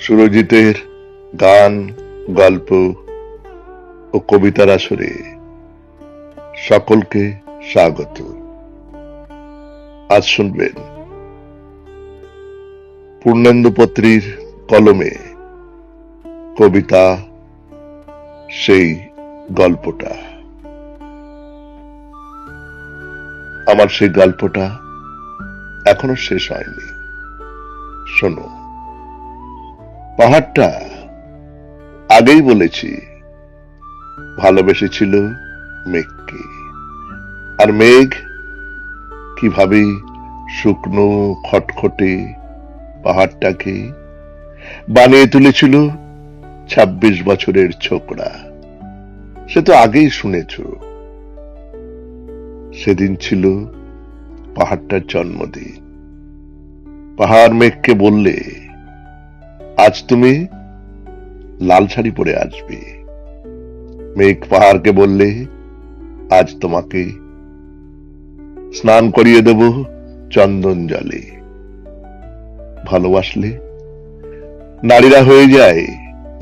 সুরজিতের গান, গল্প ও কবিতার আসরে সকলকে স্বাগত। আজ শুনবেন পূর্ণেন্দু পত্রীর কলমে কবিতা, সেই গল্পটা। আমার সেই গল্পটা এখনও শেষ হয়নি। শোনো। পাহাড়টা আগেই বলেছি, ভালোবেসেছিল মেঘকে। আর মেঘ কীভাবে শুকনো, খটখটে পাহাড়টাকে বানিয়ে তুলেছিল ছাব্বিশ বছরের ছোকরা, সে তো আগেই শুনেছ। সেদিন ছিল পাহাড়টার জন্মদিন। পাহাড় মেঘকে বললে আজ তুমি লাল শাড়ি পরে আসবে। মেঘ পাহাড়কে বললে, আজ তোমাকে স্নান করিয়ে দেব চন্দন জলে। ভালোবাসলে নারীরা হয়ে যায়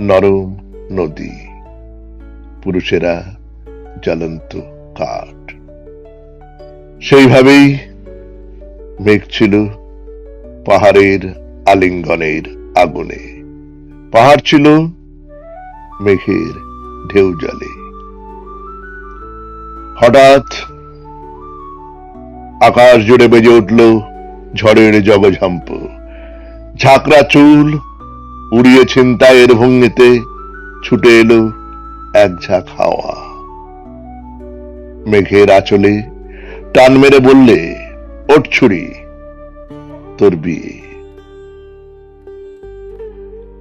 নরম নদী, পুরুষেরা জ্বলন্ত কাঠ। সেইভাবেই মেঘ ছিল পাহাড়ের আলিঙ্গনের আগুনে। পাহাড় ছিল মেঘের ঢেউ জলে। হঠাৎ আকাশ জুড়ে বেজে উঠল ঝড়ের জগঝম্প। ঝাঁকড়া চুল উড়িয়ে ছিনতাইয়ের ভঙ্গিতে ছুটে এলো এক ঝাঁক হাওয়া। মেঘের আঁচলে টান মেরে বললে, ওঠ ছুরি, তোর বিয়ে।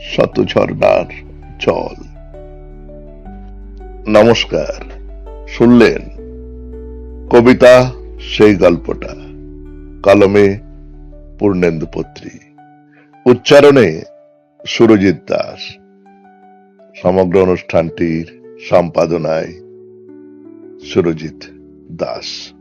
শত ঝর্ণার জল। নমস্কার, শুনলেন কবিতা সেই গল্পটা, কলমে পূর্ণেন্দু পত্রী উচ্চারণে সুরজিৎ দাস। সমগ্র অনুষ্ঠানটির সম্পাদনায় সুরজিৎ দাস।